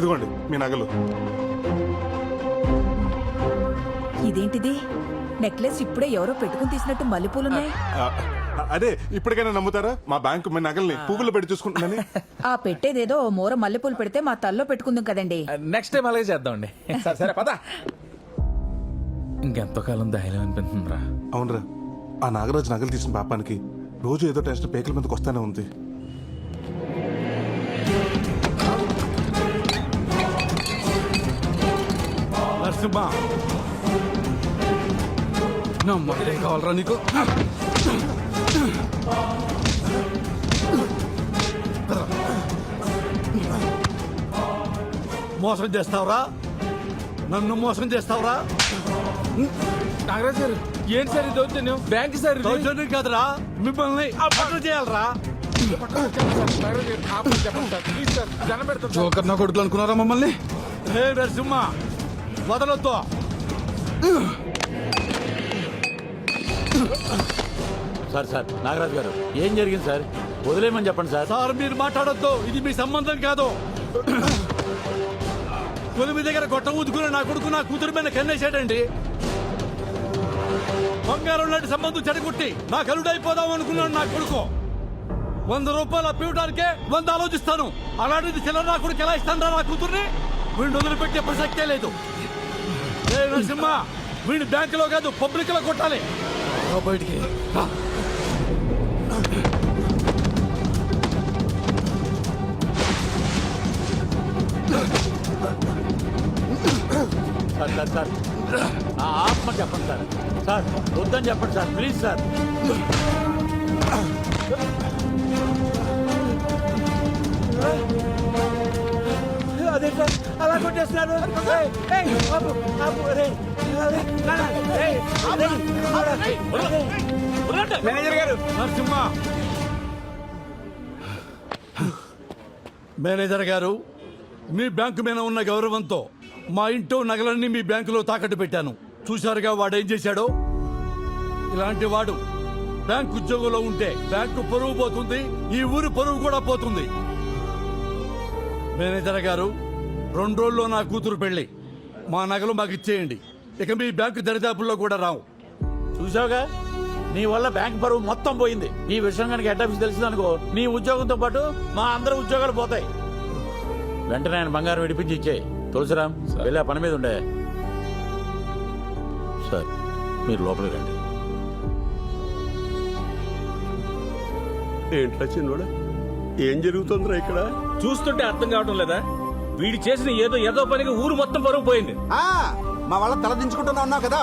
ఇదిగోండి మీ నగలు. ఇదేంటిది? నెక్లెస్ ఇప్పుడే ఎవరో పెట్టుకుని తీసినట్టు మల్లెపూలున్నాయి. ఆ, అదే ఇప్పటికైనా నమ్ముతారా? మా బ్యాంకు మీ నగల్ని పువ్వులు పెట్టి చూసుకుంటుందని. ఆ పెట్టేదేదో ఓ మూర మల్లెపూలు పెడితే మా తల్లో పెట్టుకుందాం కదండి. నెక్స్ట్ టైం అలాగే చేద్దామండి. సరే సరే పద. ఇంకెంతో కాలం ధైర్యం అనిపిస్తుందిరా. అవునరా ఆ నాగరాజు నగలు తీసిన పాపానికి రోజు ఏదో టెన్షన్ పేకల మీదకి వస్తానే ఉంది. నరసింహ నమ్మకం ఏం కావాలరా నీకు? మోసం చేస్తావురా? నన్ను మోసం చేస్తావురా? నాగరాజ్ గారు ఏంటి సార్ ఇది దౌర్జన్యం? Bank sir. దౌర్జన్యం కాదురా మిమ్మల్ని అప్పట్లో చేయాలరా. జోకర్ నా కొడుకులు అనుకున్నారా మమ్మల్ని? నరసింహ వదలొద్దు. సార్ సార్ నాగరాజు గారు ఏం జరిగింది సార్? వదిలేయమని చెప్పండి సార్. సార్ మీరు మాట్లాడొద్దు. ఇది మీ సంబంధం కాదు. కొలిమి దగ్గర గొట్ట ఊదుకుని నా కొడుకు నా కూతురు మీద కన్నేశాడండి బంగారం లాంటి సంబంధం చెడగొట్టి నా కలుడు అయిపోదాం అనుకున్నాడు నా కొడుకు. వంద రూపాయలు అప్పివడానికే వంద ఆలోచిస్తాను. అలాంటిది చిల్లర నా కొడుకు ఎలా ఇస్తాను నా కూతుర్ని? వీడిని వదిలిపెట్టే ప్రసక్తే లేదు. నరసింహ వీడిని బ్యాంకులో కాదు పబ్లిక్లో కొట్టాలి బయటికి. Sir sir sir. ఆ, ఆపమని చెప్పండి సార్. సార్ వద్దని చెప్పండి సార్. Please sir. మేనేజర్ గారు నరసింహ మేనేజర్ గారు మీ బ్యాంకు మీద ఉన్న గౌరవంతో మా ఇంట్లో నగలన్నీ మీ బ్యాంకులో తాకట్టు పెట్టాను. చూశారుగా వాడు ఏం చేశాడో? ఇలాంటి వాడు బ్యాంక్ ఉద్యోగంలో ఉంటే బ్యాంకు పరువు పోతుంది ఈ ఊరు పరువు కూడా పోతుంది. మేనేజర్ గారు రెండు రోజుల్లో నా కూతురు పెళ్ళి మా నగలు మాకు ఇచ్చేయండి. ఇక మీ బ్యాంకు దరిదాపుల్లో కూడా రావు. చూసావుగా నీ వల్ల బ్యాంక్ పరువు మొత్తం పోయింది. ఈ విషయం కనుక హెడ్ ఆఫీస్ తెలిసిందనుకో నీ ఉద్యోగంతో పాటు మా అందరి ఉద్యోగాలు పోతాయి. వెంటనే ఆయన బంగారం విడిపించి ఇచ్చేయి. తులసిరామ్ వెళ్ళి ఆ పని మీద ఉండే. సార్ మీరు లోపలికి రండి. ఏంట్రా చిన్నోడా? ఏం జరుగుతుందిరా ఇక్కడ? చూస్తుంటే అర్థం కావటం లేదా? వీడు చేసిన ఏదో ఏదో పనికి ఊరు మొత్తం పరుగు పోయింది. ఆ, మా వాళ్ళ తల దించుకుంటున్నా ఉన్నావు కదా?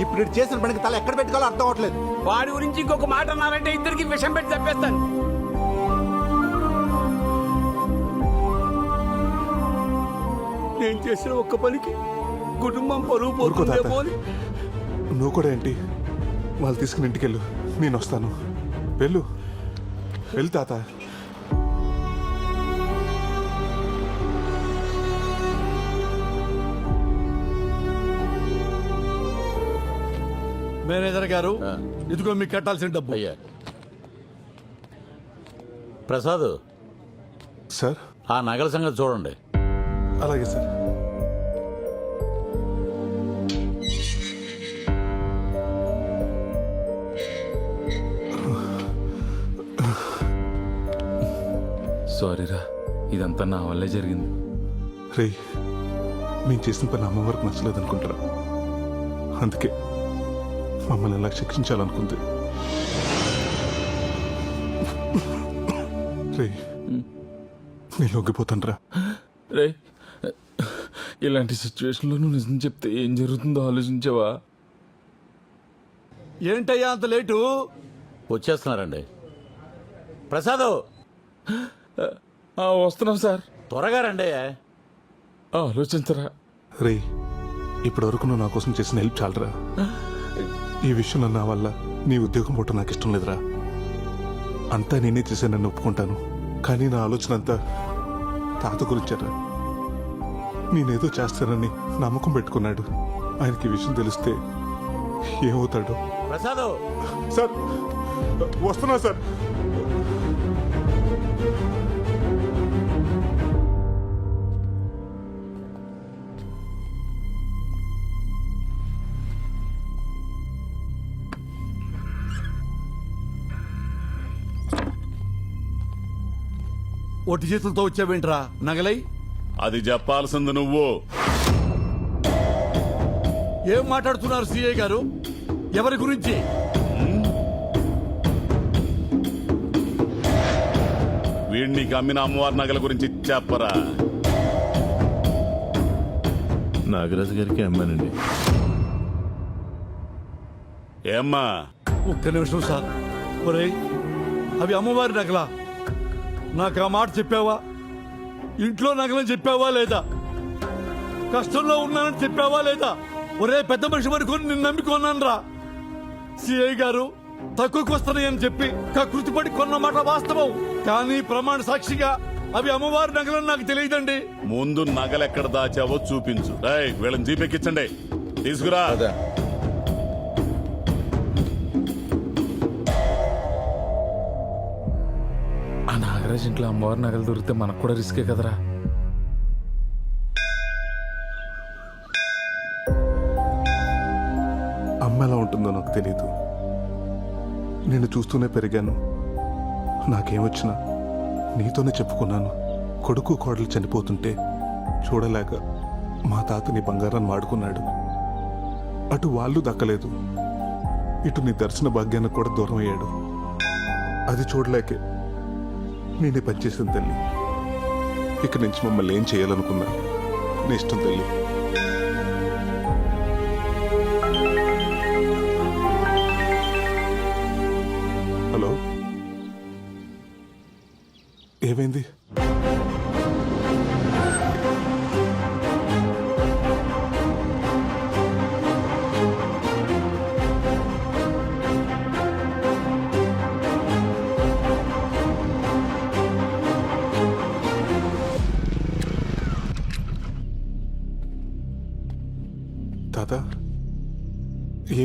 ఇప్పుడు ఇటు చేసిన పనికి తల ఎక్కడ పెట్టుకోవాలో అర్థం అవట్లేదు వాడి గురించి ఇంకొక మాట అన్నారంటే ఇద్దరికి విషం పెట్టి చంపేస్తాను. నేను చేసిన ఒక్క పనికి కుటుంబం పరువు ఊరుకో తాత. పోతుందేమో అని. నువ్వు కూడా ఏంటి? వాళ్ళు తీసుకుని ఇంటికి వెళ్ళు నేను వస్తాను. వెళ్ళు. వెళ్ళు తాత. మేనేజర్ గారు. ఇదిగో మీకు కట్టాల్సిన డబ్బు. అయ్యా. ప్రసాద్. సార్. ఆ నగల సంగతి చూడండి. అలాగే సార్. సారీరా ఇదంతా నా వల్లే జరిగింది. రే మేము చేసిన పని అమ్మ వరకు నచ్చలేదు అనుకుంటారా అందుకే మమ్మల్ని ఎలా శిక్షించాలనుకుంది? రే నేను రా ఇలాంటి సిచ్యువేషన్లో నువ్వు నిజం చెప్తే ఏం జరుగుతుందో ఆలోచించావా? ఏంటయ్యా అంత లేటు? వచ్చేస్తున్నారండి. ప్రసాద్! ఆ, వస్తున్నాం సార్. త్వరగా రండి. ఆలోచించరా. రే ఇప్పటి వరకు నువ్వు నా కోసం చేసిన హెల్ప్ చాలరా? ఈ విషయంలో నా వల్ల నీ ఉద్యోగం పోవటం నాకు ఇష్టం లేదురా. అంతా నేనే చేశానని ఒప్పుకుంటాను. కానీ నా ఆలోచన అంతా తాత గురించారా. నేనేదో చేస్తానని నమ్మకం పెట్టుకున్నాడు. ఆయనకి విషయం తెలిస్తే ఏమవుతాడో? ప్రసాద్! సార్ వస్తున్నా సార్. ఒట్టి చేతులతో వచ్చావేంట్రా? నగలై? అది చెప్పాల్సింది నువ్వు. ఏం మాట్లాడుతున్నారు సిఐ గారు? ఎవరి గురించి? వీడిని అమ్మిన అమ్మవారి నగల గురించి చెప్పరా? నాగరాజు గారికి అమ్మానండి. ఏమ్మా? ఒక్క నిమిషం సార్. ఒరేయ్ అవి అమ్మవారి నగలా? నాకు ఆ మాట చెప్పావా? ఇంట్లో నగలని చెప్పావా లేదా? కష్టంలో ఉన్నానని చెప్పావా లేదా? ఒరే పెద్ద మనిషి వరకు నిన్ను నమ్మికొన్నాను రా సిఐ గారు తక్కువకి వస్తున్నాయని చెప్పి కృతిపడి కొన్న మాట వాస్తవం. కానీ ప్రమాణ సాక్షిగా అవి అమ్మవారి నగలని నాకు తెలియదండి. ముందు నగలెక్కడ దాచావో చూపించు. రేయ్ వీళ్ళని జీపెక్కించండి. తీసుకురా. ఆ ఇంట్లో అమ్మవారి నగలు దొరికితే మనకు కూడా రిస్కే కదరా? అమ్మ ఎలా ఉంటుందో నాకు తెలియదు నేను చూస్తూనే పెరిగాను. నాకేమొచ్చినా నీతోనే చెప్పుకున్నాను. కొడుకు కోడలు చనిపోతుంటే చూడలేక మా తాతని బంగారాన్ని వాడుకున్నాడు. అటు వాళ్ళు దక్కలేదు. ఇటు నీ దర్శన భాగ్యానికి కూడా దూరం అయ్యాడు. అది చూడలేకే నేనే పనిచేసిన తల్లి. ఇక్కడి నుంచి మమ్మల్ని ఏం చేయాలనుకున్నా? నీ ఇష్టం తల్లి.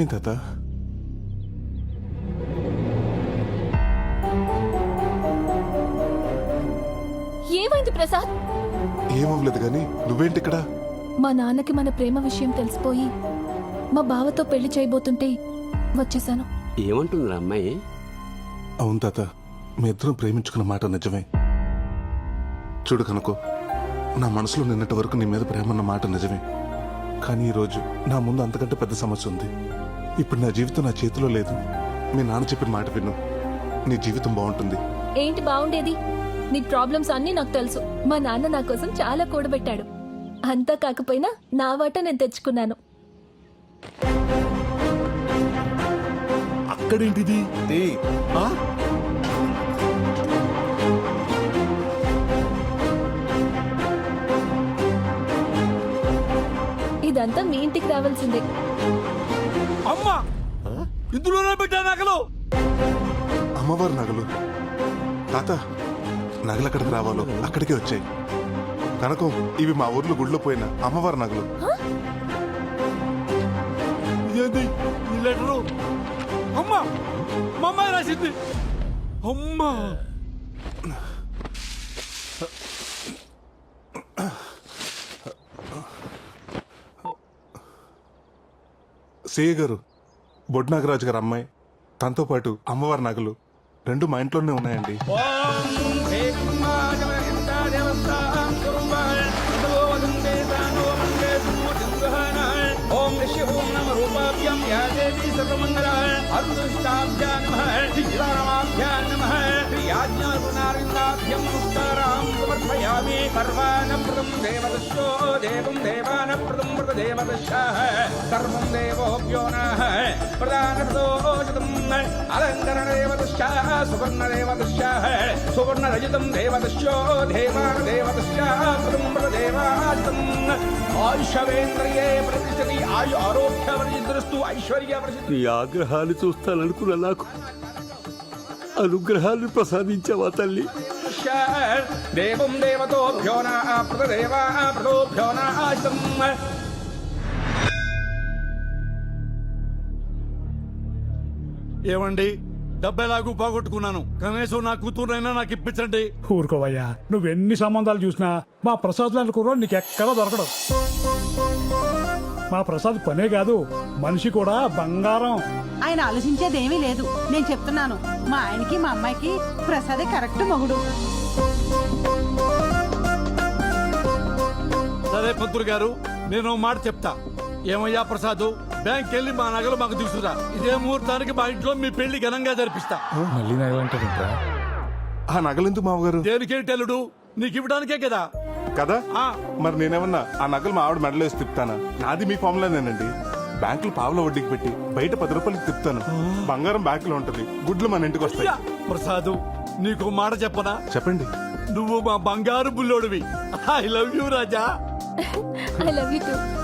ఏమైంది తాత? ఏమైంది ప్రసాద్? ఏమవ్వలేదు కానీ నువ్వేంటి ఇక్కడ? మా నాన్నకి మన ప్రేమ విషయం తెలిసిపోయి మా బావతో పెళ్ళి చేయబోతుంటే వచ్చేసాను. ఏమంటుందిరా అమ్మాయి? అవును తాత మీ ఇద్దరం ప్రేమించుకున్న మాట నిజమే. చూడు కనుకో నా మనసులో నిన్నటి వరకు నీ మీద ప్రేమ ఉన్న మాట నిజమే. కానీ ఈరోజు నా ముందు అంతకంటే పెద్ద సమస్య ఉంది. ఇప్పుడు నా జీవితం నా చేతిలో లేదు. మీ నాన్న చెప్పిన మాట విను. నీ జీవితం బాగుంటుంది. ఏంటి బాగుండేది? నీ ప్రాబ్లమ్స్ అన్నీ నాకు తెలుసు. మా నాన్న నా కోసం చాలా కూడబెట్టాడు. అంతా కాకపోయినా నా వాట నేను తెచ్చుకున్నాను. అక్కడేంటిది? ఆ? ఇదంతా మీ ఇంటికి రావాల్సిందే. అమ్మా! ఇందులోనే పెట్టా నగలు? అమ్మవారి నగలు. తాత నగలు ఎక్కడికి రావాలో అక్కడికే వచ్చాయి. కనకం ఇవి మా ఊర్లో గుడిలో పోయిన అమ్మవారి నగలు. ఈ లెటరు? అమ్మా! మా అమ్మాయి రాసింది. అమ్మా! సేయ గారు బొడ్ నాగరాజు గారు అమ్మాయి తనతో పాటు అమ్మవారి నగలు రెండు మా ఇంట్లోనే ఉన్నాయండి. ఓం ఋషి ఓం నమ రూపాభ్యాం యా దేవి సర్వమంగళ అరుదుష్టాభ్యా నమ సీతారామాభ్యా నమ ప్రియాజ్ఞారుణారిందాభ్యం నమస్కారాం సమర్పయామి సర్వానప్రదం దేవదశో దేవం దేవానప్రదం మృత దేవదశ. సర్వం దేవోభ్యో నః. ప్రధానప్రదోషితం అలంకరణ దేవదశ సువర్ణ దేవదశ సువర్ణ రజితం దేవదశో దేవాన దేవదశ ప్రదం మృత దేవాజితం ఆయుషవేంద్రియే ప్రతిష్టతి ఆయు ఆరోగ్య ప్రసిద్ధిరస్తు ఐశ్వర్య ప్రసిద్ధి నీ ఆగ్రహాలు చూస్తాననుకున్న నాకు. అనుగ్రహాలు ప్రసాదించావా తల్లి? దేవం దేవతోభ్యో ప్రదేవా ప్రదోభ్యో నాశం. ఏమండి? డబ్బెలాగూ పోగొట్టుకున్నాను. కనీసం నా కూతురునైనా నాకు ఇప్పించండి. ఊరుకోవయ్యా నువ్వెన్ని సంబంధాలు చూసినా మా ప్రసాద్ లాంటి నీకు ఎక్కడా దొరకడు. మా ప్రసాద్ పనే కాదు మనిషి కూడా బంగారం. ఆయన ఆలోచించేదేమీ లేదు. నేను చెప్తున్నాను మా ఆయనకి మా అమ్మాయికి ప్రసాదే కరెక్ట్ మగుడు. సరే పంతులు గారు నేను మాట చెప్తా. ఏమయ్యా ప్రసాద్ బ్యాంక్ వెళ్ళి మా నగలు మాకు తీసుకురా. ఇదే ముహూర్తానికి మా ఇంట్లో మీ పెళ్ళి ఘనంగా జరిపిస్తా. మళ్ళీ నగలు అంటారు ఆ నగలెందుకు మామగారు దేనికే టెల్లుడు నీకు ఇవ్వడానికే కదా. కదా? ఆ. మరి నేనేమన్నా ఆ నగలు మా ఆవిడ మెడలో వేసి తిప్పుతానా? నాది మీ ఫామ్లోనేనండి బ్యాంకులు పావుల వడ్డీకి పెట్టి బయట పది రూపాయలకి తిప్పుతాను. బంగారం బ్యాంకులో ఉంటది. గుడ్లు మన ఇంటికి వస్తాయి. ప్రసాద్ నీకు మాట చెప్పనా? చెప్పండి. నువ్వు మా బంగారు బుల్లోడివి. I love you Raja. I love you too.